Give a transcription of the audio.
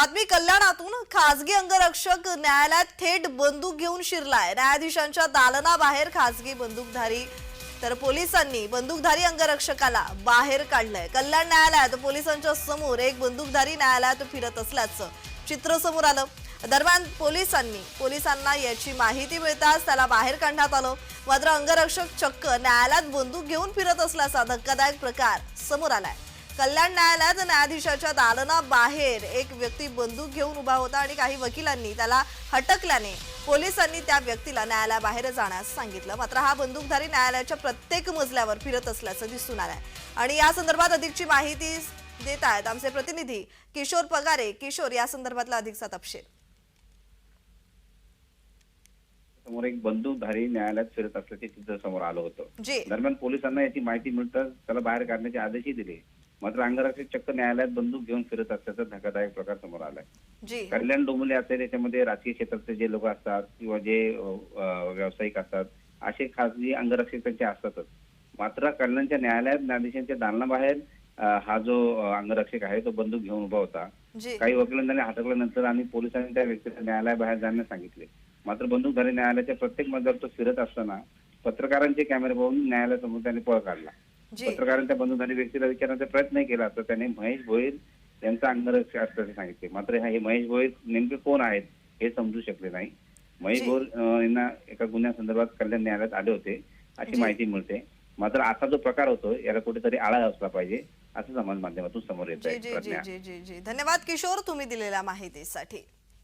बातमी कल्याणातून खासगी अंगरक्षक न्यायालयात थेट बंदूक घेऊन शिरलाय. न्यायाधीशांच्या दालनाबाहेर खासगी बंदूकधारी तर पोलिसांनी बंदूकधारी अंगरक्षकाला बाहेर काढलंय. कल्याण न्यायालयात पोलिसांच्या समोर एक बंदूकधारी न्यायालयात फिरत असल्याचं चित्र समोर आलं. दरम्यान पोलिसांनी पोलिसांना याची माहिती मिळताच त्याला बाहेर काढण्यात आलं. मात्र अंगरक्षक चक्क न्यायालयात बंदूक घेऊन फिरत असल्याचा धक्कादायक प्रकार समोर आलाय. कल्याण न्यायालयात न्यायाधीशाच्या दालनाबाहेर एक व्यक्ती बंदूक घेऊन उभा होता आणि काही वकिलांनी त्याला हटकल्याने पोलिसांनी त्या व्यक्तीला न्यायालयाबाहेर जाण्यास सांगितलं. मात्र हा बंदूकधारी न्यायालयाच्या प्रत्येक मजल्यावर फिरत असल्याचं दिसून आलंय. आणि या संदर्भात अधिकची माहिती देत आहेत आमचे प्रतिनिधी किशोर पगारे. किशोर या संदर्भातला अधिकचा तपशील. समोर एक बंदूकधारी न्यायालयात फिरत असल्याचे चित्र समोर आलं होतं. दरम्यान पोलिसांना याची माहिती मिळताच त्याला बाहेर काढण्याचे आदेशही दिले. मात्र अंगरक्षक चक्क न्यायालयात बंदूक घेऊन फिरत असल्याचा धक्कादायक प्रकार समोर आलाय. कल्याण डोंबिवली असेल याच्यामध्ये राजकीय क्षेत्रातले जे लोक असतात किंवा जे व्यावसायिक असतात असे खासगी अंगरक्षक त्यांचे असतातच. मात्र कल्याणच्या न्यायालयात न्यायाधीशांच्या दालनाबाहेर हा जो अंगरक्षक आहे तो बंदूक घेऊन उभा होता. काही वकिलांनी हटकल्यानंतर आणि पोलिसांनी त्या व्यक्तीला न्यायालयाबाहेर जाण्यास सांगितले. मात्र बंदूकधारी न्यायालयाच्या प्रत्येक मजल्यावर तो फिरत असताना पत्रकारांचे कॅमेरे पाहून न्यायालयासमोर त्याने पळ काढला. पत्रकारांनी त्या बंदूकधारी व्यक्तीला विचारण्याचा प्रयत्न केला तर त्याने महेश भोईर यांचा अंगरक्षक असल्याचे सांगितले. मात्र हे महेश भोईर नेमके कोण आहेत हे समजू शकले नाही. महेश. भोईर यांना एका गुन्ह्यासंदर्भात कल्याण न्यायालयात आले होते अशी. माहिती मिळते. मात्र असा जो प्रकार होतो याला कुठेतरी आळा असला पाहिजे असं समाज माध्यमातून समोर येत आहे धन्यवाद किशोर तुम्ही दिलेल्या माहितीसाठी.